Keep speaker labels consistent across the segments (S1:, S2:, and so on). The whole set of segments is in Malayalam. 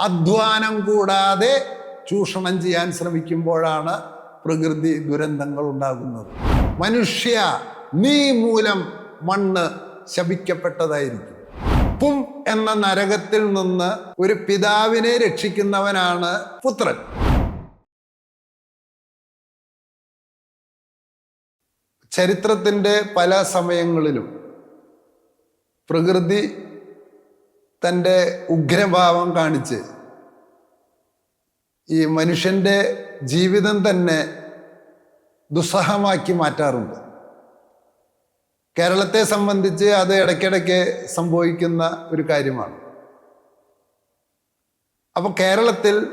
S1: അധ്വാനം കൂടാതെ ചൂഷണം ചെയ്യാൻ ശ്രമിക്കുമ്പോഴാണ് പ്രകൃതി ദുരന്തങ്ങൾ ഉണ്ടാകുന്നത്. മനുഷ്യ നീ മൂലം മണ്ണ് ശപിക്കപ്പെട്ടതായിരിക്കും. പും എന്ന നരകത്തിൽ നിന്ന് ഒരു പിതാവിനെ രക്ഷിക്കുന്നവനാണ് പുത്രൻ. ചരിത്രത്തിന്റെ പല സമയങ്ങളിലും പ്രകൃതി തന്റെ ഉഗ്രഭാവം കാണിച്ച് ഈ മനുഷ്യന്റെ ജീവിതം തന്നെ ദുസ്സഹമാക്കി മാറ്റാറുണ്ട്. കേരളത്തെ സംബന്ധിച്ച് അത് ഇടയ്ക്കിടയ്ക്ക് സംഭവിക്കുന്ന ഒരു കാര്യമാണ്. അപ്പോൾ കേരളത്തിൽ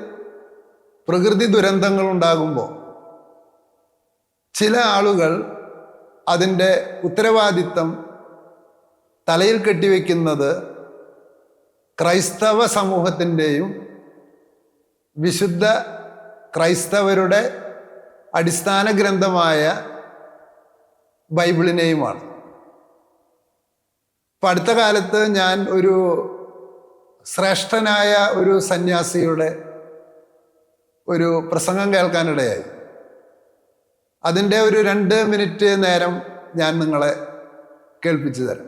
S1: പ്രകൃതി ദുരന്തങ്ങൾ ഉണ്ടാകുമ്പോൾ ചില ആളുകൾ അതിന്റെ ഉത്തരവാദിത്തം തലയിൽ കെട്ടിവെക്കുന്നത് ക്രൈസ്തവ സമൂഹത്തിന്റെയും വിശുദ്ധ ക്രൈസ്തവരുടെ അടിസ്ഥാന ഗ്രന്ഥമായ ബൈബിളിനെയുമാണ്. ഇപ്പം അടുത്ത കാലത്ത് ഞാൻ ഒരു ശ്രേഷ്ഠനായ ഒരു സന്യാസിയുടെ ഒരു പ്രസംഗം കേൾക്കാനിടയായി. അതിന്റെ ഒരു രണ്ട് മിനിറ്റ് നേരം ഞാൻ നിങ്ങളെ കേൾപ്പിച്ചു തരാം.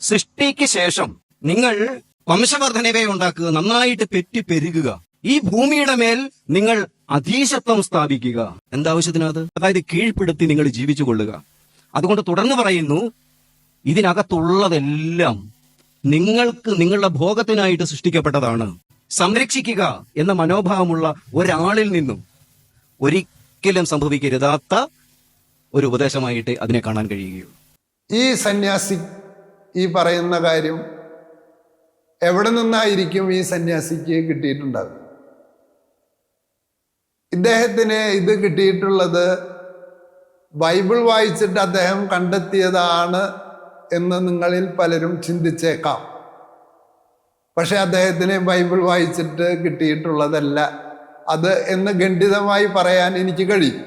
S2: സൃഷ്ടിക്ക് ശേഷം നിങ്ങൾ വംശവർദ്ധനവെ ഉണ്ടാക്കുക നന്നായിട്ട് പെറ്റി പെരുകുക. ഈ ഭൂമിയുടെ മേൽ നിങ്ങൾ അധീശത്വം സ്ഥാപിക്കുക. എന്താവശ്യത്തിനത് അതായത് കീഴ്പ്പെടുത്തി നിങ്ങൾ ജീവിച്ചു കൊള്ളുക. അതുകൊണ്ട് തുടർന്ന് പറയുന്നു ഇതിനകത്തുള്ളതെല്ലാം നിങ്ങൾക്ക് നിങ്ങളുടെ ഭോഗത്തിനായിട്ട് സൃഷ്ടിക്കപ്പെട്ടതാണ്. സംരക്ഷിക്കുക എന്ന മനോഭാവമുള്ള ഒരാളിൽ നിന്നും ഒരിക്കലും സംഭവിക്കരുതാത്ത ഒരു ഉപദേശമായിട്ട് അതിനെ കാണാൻ കഴിയുകയുള്ളൂ.
S1: ഈ സന്യാസി ഈ പറയുന്ന കാര്യം എവിടെ നിന്നായിരിക്കും ഈ സന്യാസിക്ക് കിട്ടിയിട്ടുണ്ടാകും ഇദ്ദേഹത്തിന് ഇത് കിട്ടിയിട്ടുള്ളത് ബൈബിൾ വായിച്ചിട്ട് അദ്ദേഹം കണ്ടെത്തിയതാണ് എന്ന് നിങ്ങളിൽ പലരും ചിന്തിച്ചേക്കാം. പക്ഷെ അദ്ദേഹത്തിന് ബൈബിൾ വായിച്ചിട്ട് കിട്ടിയിട്ടുള്ളതല്ല. അത് എന്ന് ഖണ്ഡിതമായി പറയാൻ എനിക്ക് കഴിയും.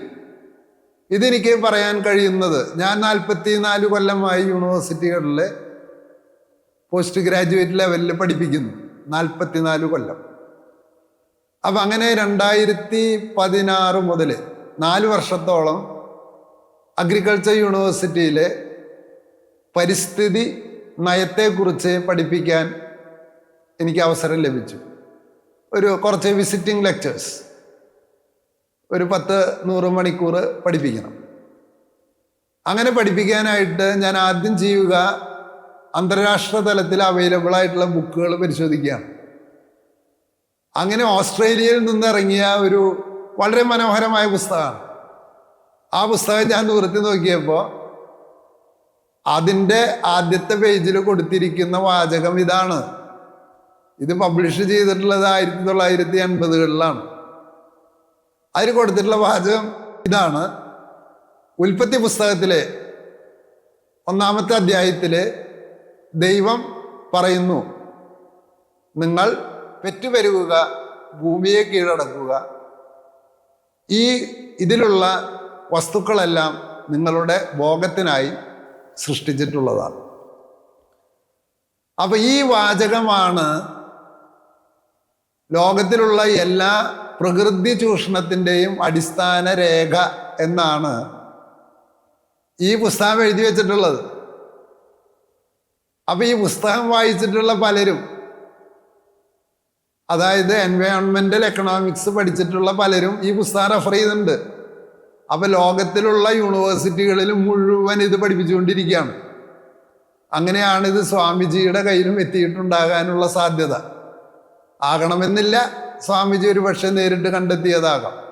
S1: ഇതെനിക്ക് പറയാൻ കഴിയുന്നത് ഞാൻ നാൽപ്പത്തി നാല് കൊല്ലമായി യൂണിവേഴ്സിറ്റികളിൽ പോസ്റ്റ് ഗ്രാജുവേറ്റ് ലെവലിൽ പഠിപ്പിക്കുന്നു. നാൽപ്പത്തിനാല് കൊല്ലം. അപ്പം അങ്ങനെ രണ്ടായിരത്തി പതിനാറ് മുതൽ നാല് വർഷത്തോളം അഗ്രികൾച്ചർ യൂണിവേഴ്സിറ്റിയിലെ പരിസ്ഥിതി നയത്തെക്കുറിച്ച് പഠിപ്പിക്കാൻ എനിക്ക് അവസരം ലഭിച്ചു. ഒരു കുറച്ച് വിസിറ്റിംഗ് ലെക്ചേഴ്സ് ഒരു പത്ത് നൂറ് മണിക്കൂർ പഠിപ്പിക്കണം. അങ്ങനെ പഠിപ്പിക്കാനായിട്ട് ഞാൻ ആദ്യം ചെയ്യുക അന്താരാഷ്ട്ര തലത്തിൽ അവൈലബിൾ ആയിട്ടുള്ള ബുക്കുകൾ പരിശോധിക്കുകയാണ് അങ്ങനെ ഓസ്ട്രേലിയയിൽ നിന്ന് ഇറങ്ങിയ ഒരു വളരെ മനോഹരമായ പുസ്തകമാണ്. ആ പുസ്തകം ഞാൻ നിവൃത്തി നോക്കിയപ്പോൾ അതിന്റെ ആദ്യത്തെ പേജിൽ കൊടുത്തിരിക്കുന്ന വാചകം ഇതാണ്. ഇത് പബ്ലിഷ് ചെയ്തിട്ടുള്ളത് ആയിരത്തി തൊള്ളായിരത്തി എൺപതുകളിലാണ് അതിൽ കൊടുത്തിട്ടുള്ള വാചകം ഇതാണ്. ഉൽപ്പത്തി പുസ്തകത്തിലെ ഒന്നാമത്തെ അധ്യായത്തിൽ ദൈവം പറയുന്നു നിങ്ങൾ പെറ്റുപെരുകുക ഭൂമിയെ കീഴടക്കുക. ഈ ഇതിലുള്ള വസ്തുക്കളെല്ലാം നിങ്ങളുടെ ഭോഗത്തിനായി സൃഷ്ടിച്ചിട്ടുള്ളതാണ്. അപ്പൊ ഈ വാചകമാണ് ലോകത്തിലുള്ള എല്ലാ പ്രകൃതി ചൂഷണത്തിന്റെയും അടിസ്ഥാന രേഖ എന്നാണ് ഈ പുസ്തകം എഴുതി വെച്ചിട്ടുള്ളത്. അപ്പൊ ഈ പുസ്തകം വായിച്ചിട്ടുള്ള പലരും അതായത് എൻവയോൺമെന്റൽ എക്കണോമിക്സ് പഠിച്ചിട്ടുള്ള പലരും ഈ പുസ്തകം റെഫർ ചെയ്യുന്നുണ്ട് അപ്പൊ ലോകത്തിലുള്ള യൂണിവേഴ്സിറ്റികളിൽ മുഴുവൻ ഇത് പഠിപ്പിച്ചുകൊണ്ടിരിക്കുകയാണ്. അങ്ങനെയാണ് ഇത് സ്വാമിജിയുടെ കയ്യിലും എത്തിയിട്ടുണ്ടാകാനുള്ള സാധ്യത. ആകണമെന്നില്ല സ്വാമിജി ഒരു പക്ഷെ നേരിട്ട് കണ്ടെത്തിയതാകാം.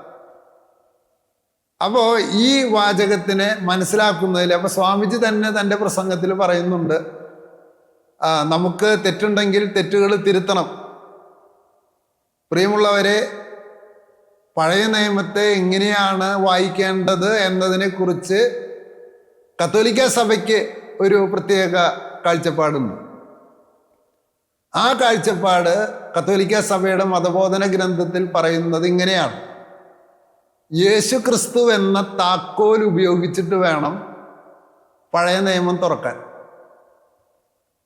S1: അപ്പോൾ ഈ വാചകത്തിനെ മനസ്സിലാക്കുന്നതിൽ അപ്പോൾ സ്വാമിജി തന്നെ തന്റെ പ്രസംഗത്തിൽ പറയുന്നുണ്ട് നമുക്ക് തെറ്റുണ്ടെങ്കിൽ തെറ്റുകൾ തിരുത്തണം. പ്രിയമുള്ളവരെ പഴയ നിയമത്തെ എങ്ങനെയാണ് വായിക്കേണ്ടത് എന്നതിനെ കുറിച്ച് കത്തോലിക്ക സഭയ്ക്ക് ഒരു പ്രത്യേക കാഴ്ചപ്പാടുണ്ട്. ആ കാഴ്ചപ്പാട് കത്തോലിക്ക സഭയുടെ മതബോധന ഗ്രന്ഥത്തിൽ പറയുന്നത് ഇങ്ങനെയാണ്. യേശു ക്രിസ്തു എന്ന താക്കോൽ ഉപയോഗിച്ചിട്ട് വേണം പഴയ നിയമം തുറക്കാൻ.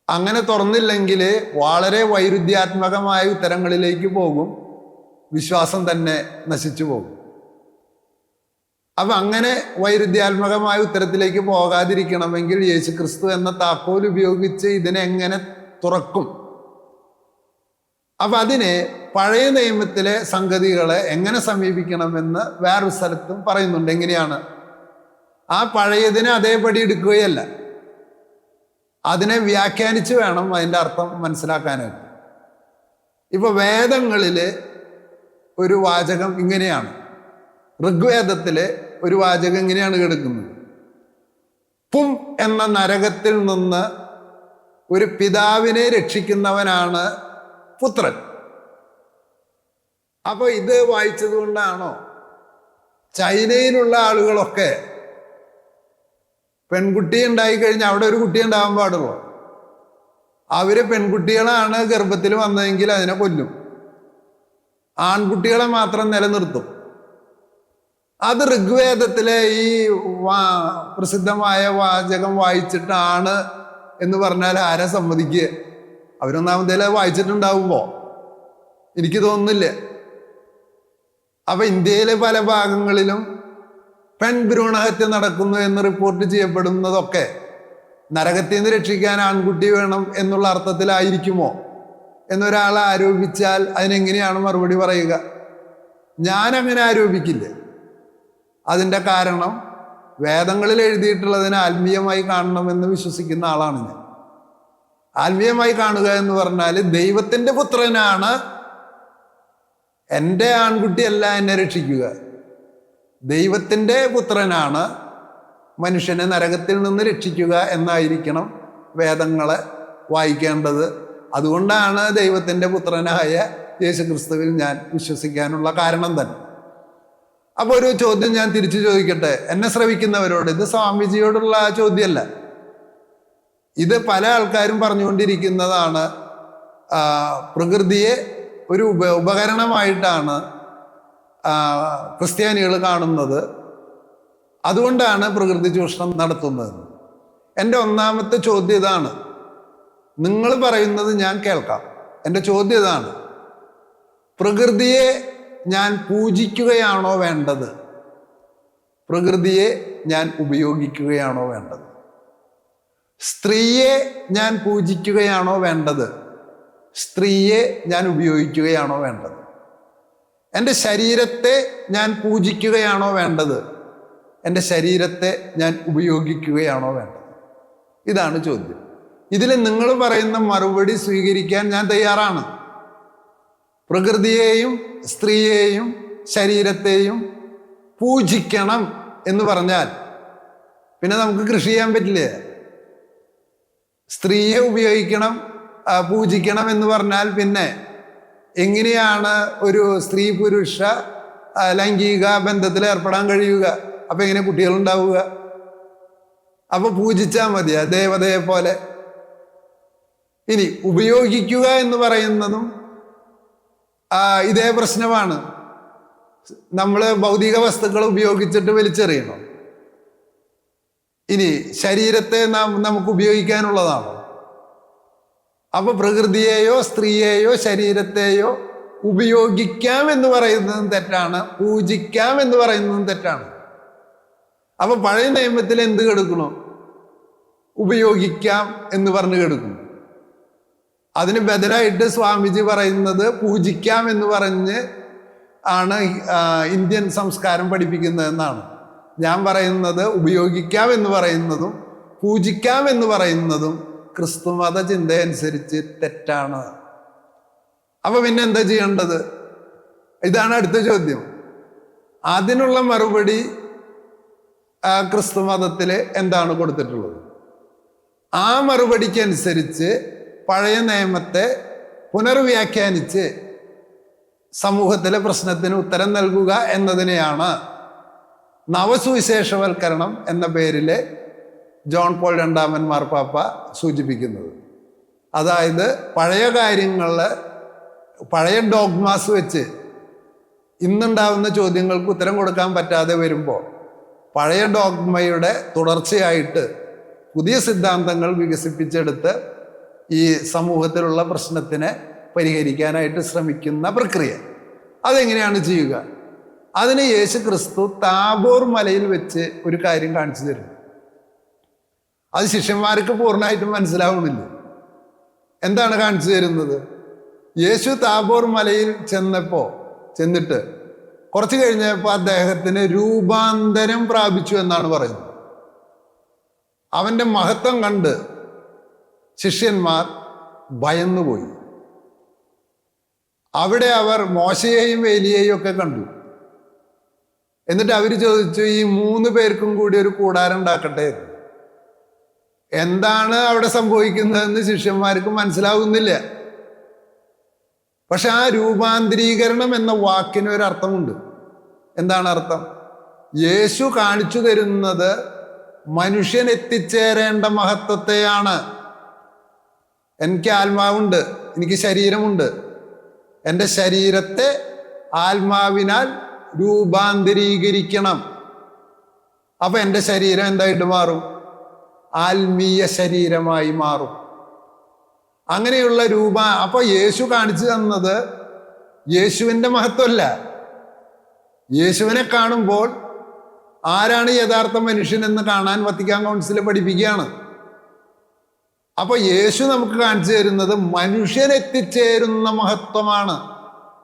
S1: അങ്ങനെ തുറന്നില്ലെങ്കിൽ വളരെ വൈരുദ്ധ്യാത്മകമായ ഉത്തരങ്ങളിലേക്ക് പോകും. വിശ്വാസം തന്നെ നശിച്ചു പോകും. അപ്പൊ അങ്ങനെ വൈരുദ്ധ്യാത്മകമായ ഉത്തരത്തിലേക്ക് പോകാതിരിക്കണമെങ്കിൽ യേശു ക്രിസ്തു എന്ന താക്കോൽ ഉപയോഗിച്ച് ഇതിനെ എങ്ങനെ തുറക്കും? അപ്പൊ അതിനെ പഴയ നിയമത്തിലെ സംഗതികളെ എങ്ങനെ സമീപിക്കണമെന്ന് വേറൊരു സ്ഥലത്തും പറയുന്നുണ്ട്. എങ്ങനെയാണ്? ആ പഴയതിനെ അതേപടി എടുക്കുകയല്ല. അതിനെ വ്യാഖ്യാനിച്ച് വേണം അതിന്റെ അർത്ഥം മനസ്സിലാക്കാനായിട്ട്. ഇപ്പൊ വേദങ്ങളിൽ ഒരു വാചകം ഇങ്ങനെയാണ്. ഋഗ്വേദത്തിലെ ഒരു വാചകം ഇങ്ങനെയാണ് കിടക്കുന്നത് പും എന്ന നരകത്തിൽ നിന്ന് ഒരു പിതാവിനെ രക്ഷിക്കുന്നവനാണ് പുത്രൻ. അപ്പോൾ ഇത് വായിച്ചത് കൊണ്ടാണോ? ചൈനയിലുള്ള ആളുകളൊക്കെ പെൺകുട്ടി ഉണ്ടായി കഴിഞ്ഞാൽ അവിടെ ഒരു കുട്ടി ഉണ്ടാവാൻ പാടുള്ളൂ. അവർ പെൺകുട്ടികളാണ് ഗർഭത്തിൽ വന്നതെങ്കിൽ അതിനെ കൊല്ലും. ആൺകുട്ടികളെ മാത്രം നിലനിർത്തും. അത് ഋഗ്വേദത്തിലെ ഈ വാ പ്രസിദ്ധമായ വാചകം വായിച്ചിട്ടാണ് എന്ന് പറഞ്ഞാൽ ആരെ സമ്മതിക്കുക? അവരൊന്നാമതേലെ വായിച്ചിട്ടുണ്ടാവുമ്പോ. എനിക്ക് തോന്നുന്നില്ല. അപ്പൊ ഇന്ത്യയിലെ പല ഭാഗങ്ങളിലും പെൺഭ്രൂണഹത്യ നടക്കുന്നു എന്ന് റിപ്പോർട്ട് ചെയ്യപ്പെടുന്നതൊക്കെ നരകത്തിൽ നിന്ന് രക്ഷിക്കാൻ ആൺകുട്ടി വേണം എന്നുള്ള അർത്ഥത്തിലായിരിക്കുമോ? എന്നൊരാൾ ആരോപിച്ചാൽ അതിനെങ്ങനെയാണ് മറുപടി പറയുക? ഞാൻ അങ്ങനെ ആരോപിക്കില്ല. അതിന്റെ കാരണം വേദങ്ങളിൽ എഴുതിയിട്ടുള്ളതിനെ ആത്മീയമായി കാണണമെന്ന് വിശ്വസിക്കുന്ന ആളാണ് ഞാൻ. ആത്മീയമായി കാണുക എന്ന് പറഞ്ഞാൽ ദൈവത്തിന്റെ പുത്രനാണ് എന്റെ ആൺകുട്ടിയല്ല എന്നെ രക്ഷിക്കുക. ദൈവത്തിന്റെ പുത്രനാണ് മനുഷ്യനെ നരകത്തിൽ നിന്ന് രക്ഷിക്കുക എന്നായിരിക്കണം വേദങ്ങളെ വായിക്കേണ്ടത്. അതുകൊണ്ടാണ് ദൈവത്തിന്റെ പുത്രനായ യേശുക്രിസ്തുവിൽ ഞാൻ വിശ്വസിക്കാനുള്ള കാരണം തന്നെ. അപ്പോൾ ഒരു ചോദ്യം ഞാൻ തിരിച്ചു ചോദിക്കട്ടെ? എന്നെ ശ്രവിക്കുന്നവരോട് ഇത് സ്വാമിജിയോടുള്ള ചോദ്യമല്ല. ഇത് പല ആൾക്കാരും പറഞ്ഞുകൊണ്ടിരിക്കുന്നതാണ് പ്രകൃതിയെ ഒരു ഉപ ഉപകരണമായിട്ടാണ് ക്രിസ്ത്യാനികൾ കാണുന്നത് അതുകൊണ്ടാണ് പ്രകൃതി ചൂഷണം നടത്തുന്നത്. എന്റെ ഒന്നാമത്തെ ചോദ്യം ഇതാണ്. നിങ്ങൾ പറയുന്നത് ഞാൻ കേൾക്കാം. എന്റെ ചോദ്യം ഇതാണ്. പ്രകൃതിയെ ഞാൻ പൂജിക്കുകയാണോ വേണ്ടത്? പ്രകൃതിയെ ഞാൻ ഉപയോഗിക്കുകയാണോ വേണ്ടത്? സ്ത്രീയെ ഞാൻ പൂജിക്കുകയാണോ വേണ്ടത്? സ്ത്രീയെ ഞാൻ ഉപയോഗിക്കുകയാണോ വേണ്ടത്? എന്റെ ശരീരത്തെ ഞാൻ പൂജിക്കുകയാണോ വേണ്ടത്? എന്റെ ശരീരത്തെ ഞാൻ ഉപയോഗിക്കുകയാണോ വേണ്ടത്? ഇതാണ് ചോദ്യം. ഇതിൽ നിങ്ങൾ പറയുന്ന മറുപടി സ്വീകരിക്കാൻ ഞാൻ തയ്യാറാണ്. പ്രകൃതിയെയും സ്ത്രീയെയും ശരീരത്തെയും പൂജിക്കണം എന്ന് പറഞ്ഞാൽ പിന്നെ നമുക്ക് കൃഷി ചെയ്യാൻ പറ്റില്ലേ? സ്ത്രീയെ ഉപയോഗിക്കണം പൂജിക്കണം എന്ന് പറഞ്ഞാൽ പിന്നെ എങ്ങനെയാണ് ഒരു സ്ത്രീ പുരുഷ ലൈംഗിക ബന്ധത്തിൽ ഏർപ്പെടാൻ കഴിയുക? അപ്പൊ എങ്ങനെ കുട്ടികളുണ്ടാവുക? അപ്പൊ പൂജിച്ചാൽ മതിയാ ദേവതയെ പോലെ. ഇനി ഉപയോഗിക്കുക എന്ന് പറയുന്നതും ഇതേ പ്രശ്നമാണ്. നമ്മൾ ഭൗതിക വസ്തുക്കൾ ഉപയോഗിച്ചിട്ട് വലിച്ചെറിയണം. ഇനി ശരീരത്തെ നാം നമുക്ക് ഉപയോഗിക്കാനുള്ളതാണോ? അപ്പൊ പ്രകൃതിയെയോ സ്ത്രീയെയോ ശരീരത്തെയോ ഉപയോഗിക്കാം എന്ന് പറയുന്നതും തെറ്റാണ് പൂജിക്കാം എന്ന് പറയുന്നതും തെറ്റാണ്. അപ്പൊ പഴയ നിയമത്തിൽ എന്ത് കെടുക്കണോ ഉപയോഗിക്കാം എന്ന് പറഞ്ഞ് കെടുക്കുന്നു. അതിന് ബദലായിട്ട് സ്വാമിജി പറയുന്നത് പൂജിക്കാം എന്ന് പറഞ്ഞ് ആണ് ഇന്ത്യൻ സംസ്കാരം പഠിപ്പിക്കുന്നതെന്നാണ് ഞാൻ പറയുന്നത് ഉപയോഗിക്കാം എന്ന് പറയുന്നതും പൂജിക്കാം എന്ന് പറയുന്നതും ക്രിസ്തുമത ചിന്തയനുസരിച്ച് തെറ്റാണ്. അപ്പൊ പിന്നെ എന്താ ചെയ്യേണ്ടത്? ഇതാണ് അടുത്ത ചോദ്യം. അതിനുള്ള മറുപടി ക്രിസ്തു ക്രിസ്തുമതത്തിൽ എന്താണ് കൊടുത്തിട്ടുള്ളത്? ആ മറുപടിക്കനുസരിച്ച് പഴയ നിയമത്തെ പുനർവ്യാഖ്യാനിച്ച് സമൂഹത്തിലെ പ്രശ്നത്തിന് ഉത്തരം നൽകുക എന്നതിനെയാണ് നവസുവിശേഷവൽക്കരണം എന്ന പേരിൽ ജോൺ പോൾ രണ്ടാമൻ മാർപ്പാപ്പ സൂചിപ്പിക്കുന്നത്. അതായത് പഴയ കാര്യങ്ങളിൽ പഴയ ഡോഗ്മാസ് വെച്ച് ഇന്നുണ്ടാവുന്ന ചോദ്യങ്ങൾക്ക് ഉത്തരം കൊടുക്കാൻ പറ്റാതെ വരുമ്പോൾ പഴയ ഡോഗ്മയുടെ തുടർച്ചയായിട്ട് പുതിയ സിദ്ധാന്തങ്ങൾ വികസിപ്പിച്ചെടുത്ത് ഈ സമൂഹത്തിലുള്ള പ്രശ്നത്തിനെ പരിഹരിക്കാനായിട്ട് ശ്രമിക്കുന്ന പ്രക്രിയ. അതെങ്ങനെയാണ് ചെയ്യുക? അതിന് യേശു ക്രിസ്തു താബോർ മലയിൽ വെച്ച് ഒരു കാര്യം കാണിച്ചു തരുന്നു. അത് ശിഷ്യന്മാർക്ക് പൂർണമായിട്ടും മനസ്സിലാവുന്നില്ല. എന്താണ് കാണിച്ചു തരുന്നത്? യേശു താബോർ മലയിൽ ചെന്നപ്പോൾ ചെന്നിട്ട് കുറച്ച് കഴിഞ്ഞപ്പോൾ അദ്ദേഹത്തിന് രൂപാന്തരം പ്രാപിച്ചു എന്നാണ് പറയുന്നത്. അവന്റെ മഹത്വം കണ്ട് ശിഷ്യന്മാർ ഭയന്നുപോയി. അവിടെ അവർ മോശയെയും വേലിയെയും ഒക്കെ കണ്ടു. എന്നിട്ട് അവർ ചോദിച്ചു ഈ മൂന്ന് പേർക്കും കൂടി ഒരു കൂടാരം ഉണ്ടാക്കട്ടെ. എന്താണ് അവിടെ സംഭവിക്കുന്നതെന്ന് ശിഷ്യന്മാർക്ക് മനസ്സിലാകുന്നില്ല പക്ഷെ ആ രൂപാന്തരീകരണം എന്ന വാക്കിന് ഒരു അർത്ഥമുണ്ട്. എന്താണ് അർത്ഥം? യേശു കാണിച്ചു തരുന്നത് മനുഷ്യൻ എത്തിച്ചേരേണ്ട മഹത്വത്തെയാണ്. എനിക്ക് ആത്മാവുണ്ട് എനിക്ക് ശരീരമുണ്ട്. എന്റെ ശരീരത്തെ ആത്മാവിനാൽ രൂപാന്തരീകരിക്കണം. അപ്പം എന്റെ ശരീരം എന്തായിട്ട് മാറും? ആത്മീയ ശരീരമായി മാറും. അങ്ങനെയുള്ള രൂപ അപ്പൊ യേശു കാണിച്ചു തന്നത് യേശുവിന്റെ മഹത്വമല്ല യേശുവിനെ കാണുമ്പോൾ ആരാണ് യഥാർത്ഥ മനുഷ്യൻ എന്ന് കാണാൻ വത്തിക്കാൻ കൗൺസിൽ പഠിപ്പിക്കുകയാണ്. അപ്പൊ യേശു നമുക്ക് കാണിച്ചു തരുന്നത് മനുഷ്യൻ എത്തിച്ചേരുന്ന മഹത്വമാണ്.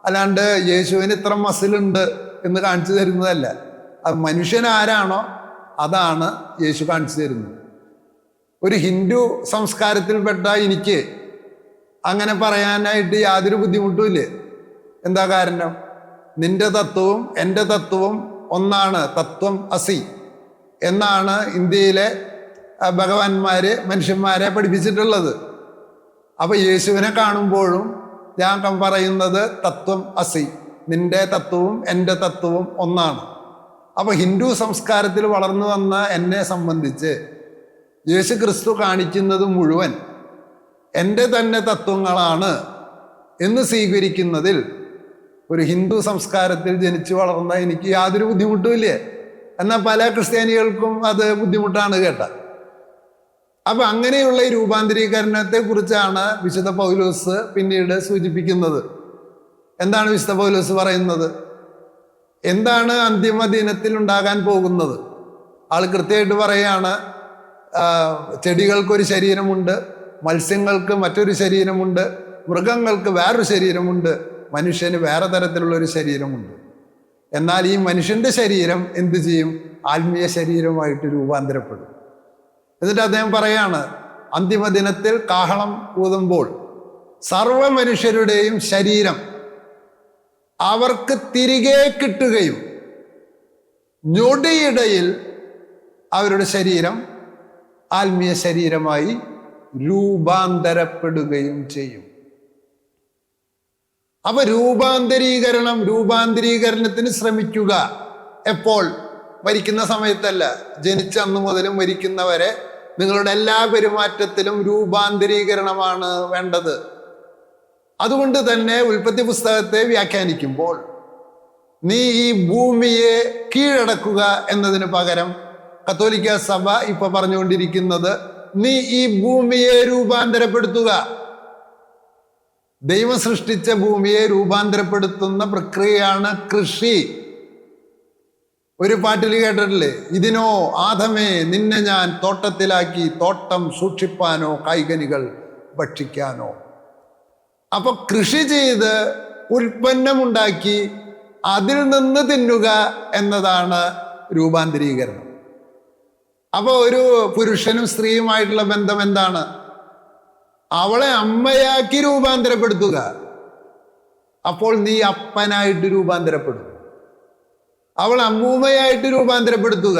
S1: അല്ലാണ്ട് യേശുവിന് ഇത്ര മസിലുണ്ട് എന്ന് കാണിച്ചു തരുന്നതല്ല. അത് മനുഷ്യൻ ആരാണോ അതാണ് യേശു കാണിച്ചു തരുന്നത്. ഒരു ഹിന്ദു സംസ്കാരത്തിൽപ്പെട്ട എനിക്ക് അങ്ങനെ പറയാനായിട്ട് യാതൊരു ബുദ്ധിമുട്ടുമില്ല എന്താ കാരണം? നിന്റെ തത്വവും എന്റെ തത്വവും ഒന്നാണ് തത്വം അസി എന്നാണ് ഇന്ത്യയിലെ ഭഗവാന്മാർ മനുഷ്യന്മാരെ പഠിപ്പിച്ചിട്ടുള്ളത്. അപ്പം യേശുവിനെ കാണുമ്പോഴും ഞാൻ പറയുന്നത് തത്വം അസി നിന്റെ തത്വവും എന്റെ തത്വവും ഒന്നാണ്. അപ്പോൾ ഹിന്ദു സംസ്കാരത്തിൽ വളർന്നു വന്ന എന്നെ സംബന്ധിച്ച് യേശു ക്രിസ്തു കാണിക്കുന്നത് മുഴുവൻ എന്റെ തന്നെ തത്വങ്ങളാണ് എന്ന് സ്വീകരിക്കുന്നതിൽ ഒരു ഹിന്ദു സംസ്കാരത്തിൽ ജനിച്ചു വളർന്ന എനിക്ക് യാതൊരു ബുദ്ധിമുട്ടുമില്ലേ എന്നാൽ പല ക്രിസ്ത്യാനികൾക്കും അത് ബുദ്ധിമുട്ടാണ് കേട്ട. അപ്പം അങ്ങനെയുള്ള ഈ രൂപാന്തരീകരണത്തെ കുറിച്ചാണ് വിശുദ്ധ പൗലോസ് പിന്നീട് സൂചിപ്പിക്കുന്നത്. എന്താണ് വിശുദ്ധ പൗലോസ് പറയുന്നത്? എന്താണ് അന്തിമ ദിനത്തിൽ ഉണ്ടാകാൻ പോകുന്നത്? ആൾ കൃത്യമായിട്ട് പറയാണ് ആ, ചെടികൾക്കൊരു ശരീരമുണ്ട് മത്സ്യങ്ങൾക്ക് മറ്റൊരു ശരീരമുണ്ട് മൃഗങ്ങൾക്ക് വേറൊരു ശരീരമുണ്ട് മനുഷ്യന് വേറെ തരത്തിലുള്ള ഒരു ശരീരമുണ്ട്. എന്നാൽ ഈ മനുഷ്യന്റെ ശരീരം എന്തു ചെയ്യും? ആത്മീയ ശരീരമായിട്ട് രൂപാന്തരപ്പെടും. എന്നിട്ട് അദ്ദേഹം പറയാണ് അന്തിമ ദിനത്തിൽ കാഹളം കൂതുമ്പോൾ സർവ മനുഷ്യരുടെയും ശരീരം അവർക്ക് തിരികെ കിട്ടുകയും ഞൊടിയിടയിൽ അവരുടെ ശരീരം ആത്മീയ ശരീരമായി രൂപാന്തരപ്പെടുകയും ചെയ്യും. അവ രൂപാന്തരീകരണം രൂപാന്തരീകരണത്തിന് ശ്രമിക്കുക. എപ്പോൾ? മരിക്കുന്ന സമയത്തല്ല. ജനിച്ച അന്ന് മുതലും മരിക്കുന്നവരെ നിങ്ങളുടെ എല്ലാ പെരുമാറ്റത്തിലും രൂപാന്തരീകരണമാണ് വേണ്ടത്. അതുകൊണ്ട് തന്നെ ഉൽപ്പത്തി പുസ്തകത്തെ വ്യാഖ്യാനിക്കുമ്പോൾ നീ ഈ ഭൂമിയെ കീഴടക്കുക എന്നതിന് പകരം കത്തോലിക്ക സഭ ഇപ്പൊ പറഞ്ഞുകൊണ്ടിരിക്കുന്നത് നീ ഈ ഭൂമിയെ രൂപാന്തരപ്പെടുത്തുക. ദൈവം സൃഷ്ടിച്ച ഭൂമിയെ രൂപാന്തരപ്പെടുത്തുന്ന പ്രക്രിയയാണ് കൃഷി. ഒരു പാട്ടിൽ കേട്ടിട്ടില്ലേ? ഇതിനോ ആദമേ നിന്നെ ഞാൻ തോട്ടത്തിലാക്കി തോട്ടം സൂക്ഷിപ്പാനോ കായ്കനികൾ ഭക്ഷിക്കാനോ. അപ്പൊ കൃഷി ചെയ്ത് ഉൽപ്പന്നമുണ്ടാക്കി അതിൽ നിന്ന് തിന്നുക എന്നതാണ് രൂപാന്തരീകരണം. അപ്പൊ ഒരു പുരുഷനും സ്ത്രീയുമായിട്ടുള്ള ബന്ധം എന്താണ്? അവളെ അമ്മയാക്കി രൂപാന്തരപ്പെടുത്തുക. അപ്പോൾ നീ അപ്പനായിട്ട് രൂപാന്തരപ്പെടും. അവൾ അമ്മൂമ്മയായിട്ട് രൂപാന്തരപ്പെടുത്തുക.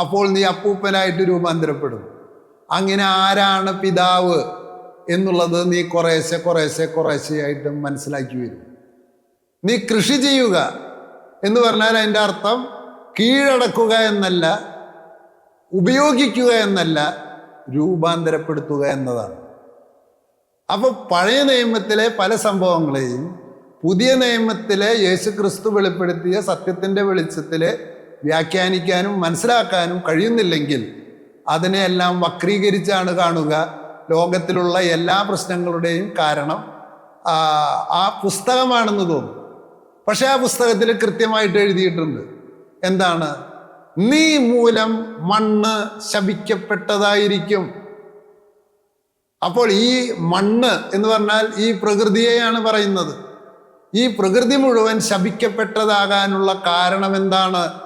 S1: അപ്പോൾ നീ അപ്പൂപ്പനായിട്ട് രൂപാന്തരപ്പെടും. അങ്ങനെ ആരാണ് പിതാവ് എന്നുള്ളത് നീ കുറേശ്ശെ കുറേശ്ശെ കുറേശ്ശെയായിട്ട് മനസ്സിലാക്കി വരും. നീ കൃഷി ചെയ്യുക എന്ന് പറഞ്ഞാൽ അതിന്റെ അർത്ഥം കീഴടക്കുക എന്നല്ല. ഉപയോഗിക്കുക എന്നല്ല രൂപാന്തരപ്പെടുത്തുക എന്നതാണ്. അപ്പോൾ പഴയ നിയമത്തിലെ പല സംഭവങ്ങളെയും പുതിയ നിയമത്തിലെ യേശു ക്രിസ്തു വെളിപ്പെടുത്തിയ സത്യത്തിന്റെ വെളിച്ചത്തിൽ വ്യാഖ്യാനിക്കാനും മനസ്സിലാക്കാനും കഴിയുന്നില്ലെങ്കിൽ അതിനെയെല്ലാം വക്രീകരിച്ചാണ് കാണുക. ലോകത്തിലുള്ള എല്ലാ പ്രശ്നങ്ങളുടെയും കാരണം ആ പുസ്തകമാണെന്ന് തോന്നും. പക്ഷെ ആ പുസ്തകത്തിൽ കൃത്യമായിട്ട് എഴുതിയിട്ടുണ്ട്. എന്താണ്? നീ മൂലം മണ്ണ് ശപിക്കപ്പെട്ടതായിരിക്കും. അപ്പോൾ ഈ മണ്ണ് എന്ന് പറഞ്ഞാൽ ഈ പ്രകൃതിയെയാണ് പറയുന്നത്. ഈ പ്രകൃതി മുഴുവൻ ശപിക്കപ്പെട്ടതാകാനുള്ള കാരണം എന്താണ്?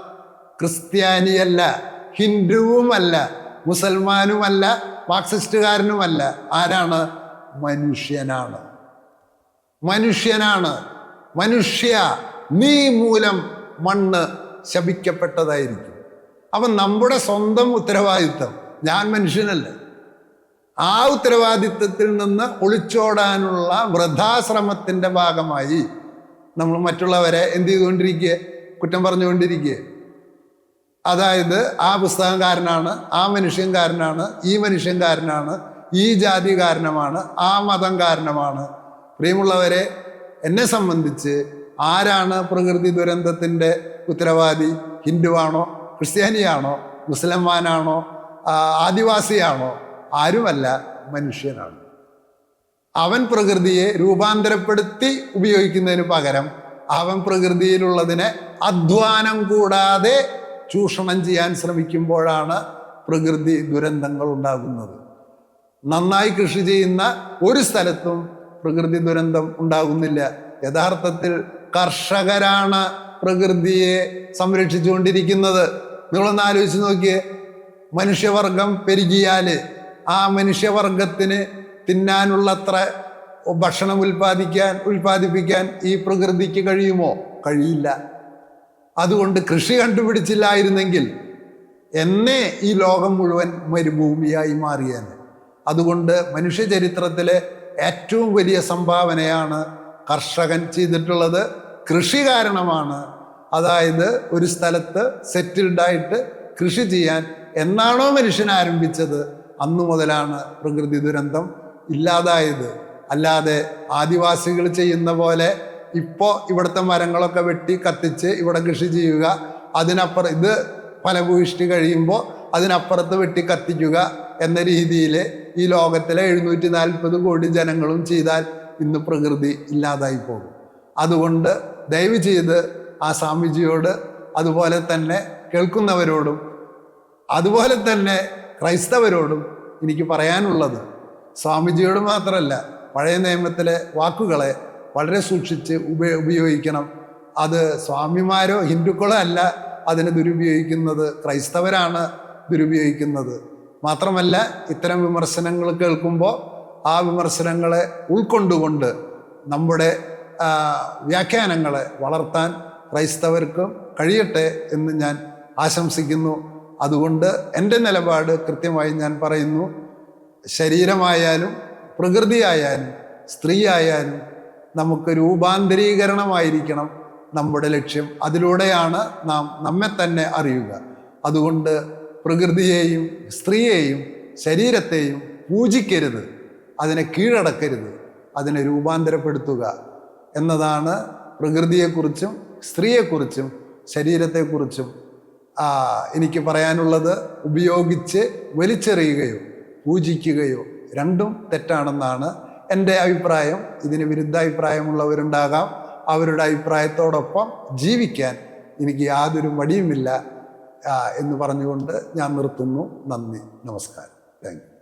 S1: ക്രിസ്ത്യാനിയല്ല ഹിന്ദുവുമല്ല മുസൽമാനുമല്ല മാർക്സിസ്റ്റുകാരനുമല്ല. ആരാണ്? മനുഷ്യനാണ്. മനുഷ്യനാണ്. മനുഷ്യ നീ മൂലം മണ്ണ് ശപിക്കപ്പെട്ടതായിരിക്കും. അപ്പം നമ്മുടെ സ്വന്തം ഉത്തരവാദിത്വം. ഞാൻ മനുഷ്യനല്ല. ആ ഉത്തരവാദിത്വത്തിൽ നിന്ന് ഒളിച്ചോടാനുള്ള വൃദ്ധാശ്രമത്തിന്റെ ഭാഗമായി നമ്മൾ മറ്റുള്ളവരെ എന്ത് ചെയ്തുകൊണ്ടിരിക്കുക? കുറ്റം പറഞ്ഞുകൊണ്ടിരിക്കുക. അതായത് ആ പുസ്തകംകാരനാണ് ആ മനുഷ്യൻകാരനാണ് ഈ മനുഷ്യൻകാരനാണ് ഈ ജാതി കാരണമാണ് ആ മതം കാരണമാണ് പ്രിയമുള്ളവരെ എന്നെ സംബന്ധിച്ച് ആരാണ് പ്രകൃതി ദുരന്തത്തിന്റെ ഉത്തരവാദി? ഹിന്ദുവാണോ? ക്രിസ്ത്യാനിയാണോ മുസ്ലിംമാനാണോ ആദിവാസിയാണോ ആരുമല്ല മനുഷ്യനാണ്. അവൻ പ്രകൃതിയെ രൂപാന്തരപ്പെടുത്തി ഉപയോഗിക്കുന്നതിന് പകരം അവൻ പ്രകൃതിയിലുള്ളതിനെ അധ്വാനം കൂടാതെ ചൂഷണം ചെയ്യാൻ ശ്രമിക്കുമ്പോഴാണ് പ്രകൃതി ദുരന്തങ്ങൾ ഉണ്ടാകുന്നത്. നന്നായി കൃഷി ചെയ്യുന്ന ഒരു സ്ഥലത്തും പ്രകൃതി ദുരന്തം ഉണ്ടാകുന്നില്ല. യഥാർത്ഥത്തിൽ കർഷകരാണ് പ്രകൃതിയെ സംരക്ഷിച്ചുകൊണ്ടിരിക്കുന്നത്. നിങ്ങളൊന്ന് ആലോചിച്ച് നോക്കിയേ. മനുഷ്യവർഗം പെരുകിയാൽ ആ മനുഷ്യവർഗത്തിന് തിന്നാനുള്ളത്ര ഭക്ഷണം ഉൽപ്പാദിക്കാൻ ഉൽപ്പാദിപ്പിക്കാൻ ഈ പ്രകൃതിക്ക് കഴിയുമോ? കഴിയില്ല. അതുകൊണ്ട് കൃഷി കണ്ടുപിടിച്ചില്ലായിരുന്നെങ്കിൽ എന്നേ ഈ ലോകം മുഴുവൻ മരുഭൂമിയായി മാറിയേനെ. അതുകൊണ്ട് മനുഷ്യ ചരിത്രത്തിലെ ഏറ്റവും വലിയ സംഭാവനയാണ് കർഷകൻ ചെയ്തിട്ടുള്ളത് കൃഷി കാരണമാണ്. അതായത് ഒരു സ്ഥലത്ത് സെറ്റിൽഡായിട്ട് കൃഷി ചെയ്യാൻ എന്നാണോ മനുഷ്യൻ ആരംഭിച്ചത്? അന്നു മുതലാണ് പ്രകൃതി ദുരന്തം ഇല്ലാതായത്. അല്ലാതെ ആദിവാസികൾ ചെയ്യുന്ന പോലെ ഇപ്പോൾ ഇവിടുത്തെ മരങ്ങളൊക്കെ വെട്ടി കത്തിച്ച് ഇവിടെ കൃഷി ചെയ്യുക അതിനപ്പുറം ഇത് ഫലഭൂയിഷ്ടി കഴിയുമ്പോൾ അതിനപ്പുറത്ത് വെട്ടി കത്തിക്കുക എന്ന രീതിയിൽ ഈ ലോകത്തിലെ എഴുന്നൂറ്റി നാൽപ്പത് കോടി ജനങ്ങളും ചെയ്താൽ ഇന്ന് പ്രകൃതി ഇല്ലാതായി പോകും. അതുകൊണ്ട് ദയവ് ചെയ്ത് ആ സ്വാമിജിയോട് അതുപോലെ തന്നെ കേൾക്കുന്നവരോടും അതുപോലെ തന്നെ ക്രൈസ്തവരോടും എനിക്ക് പറയാനുള്ളത്. സ്വാമിജിയോട് മാത്രമല്ല പഴയ നിയമത്തിലെ വാക്കുകളെ വളരെ സൂക്ഷിച്ച് ഉപ ഉപയോഗിക്കണം. അത് സ്വാമിമാരോ ഹിന്ദുക്കളോ അല്ല അതിനെ ദുരുപയോഗിക്കുന്നത് ക്രൈസ്തവരാണ് ദുരുപയോഗിക്കുന്നത്. മാത്രമല്ല ഇത്തരം വിമർശനങ്ങൾ കേൾക്കുമ്പോൾ ആ വിമർശനങ്ങളെ ഉൾക്കൊണ്ടുകൊണ്ട് നമ്മുടെ വ്യാഖ്യാനങ്ങളെ വളർത്താൻ ക്രൈസ്തവർക്കും കഴിയട്ടെ എന്ന് ഞാൻ ആശംസിക്കുന്നു. അതുകൊണ്ട് എന്റെ നിലപാട് കൃത്യമായി ഞാൻ പറയുന്നു. ശരീരമായാലും പ്രകൃതിയായാലും സ്ത്രീ ആയാലും നമുക്ക് രൂപാന്തരീകരണമായിരിക്കണം നമ്മുടെ ലക്ഷ്യം. അതിലൂടെയാണ് നാം നമ്മെ തന്നെ അറിയുക. അതുകൊണ്ട് പ്രകൃതിയെയും സ്ത്രീയെയും ശരീരത്തെയും പൂജിക്കരുത്. അതിനെ കീഴടക്കരുത്. അതിനെ രൂപാന്തരപ്പെടുത്തുക എന്നതാണ് പ്രകൃതിയെക്കുറിച്ചും സ്ത്രീയെക്കുറിച്ചും ശരീരത്തെക്കുറിച്ചും എനിക്ക് പറയാനുള്ളത് ഉപയോഗിച്ച് വലിച്ചെറിയുകയോ പൂജിക്കുകയോ രണ്ടും തെറ്റാണെന്നാണ് എന്റെ അഭിപ്രായം. ഇതിന് വിരുദ്ധാഭിപ്രായമുള്ളവരുണ്ടാകാം. അവരുടെ അഭിപ്രായത്തോടൊപ്പം ജീവിക്കാൻ എനിക്ക് യാതൊരു മടിയുമില്ല എന്ന് പറഞ്ഞുകൊണ്ട് ഞാൻ നിർത്തുന്നു. നന്ദി. നമസ്കാരം. താങ്ക്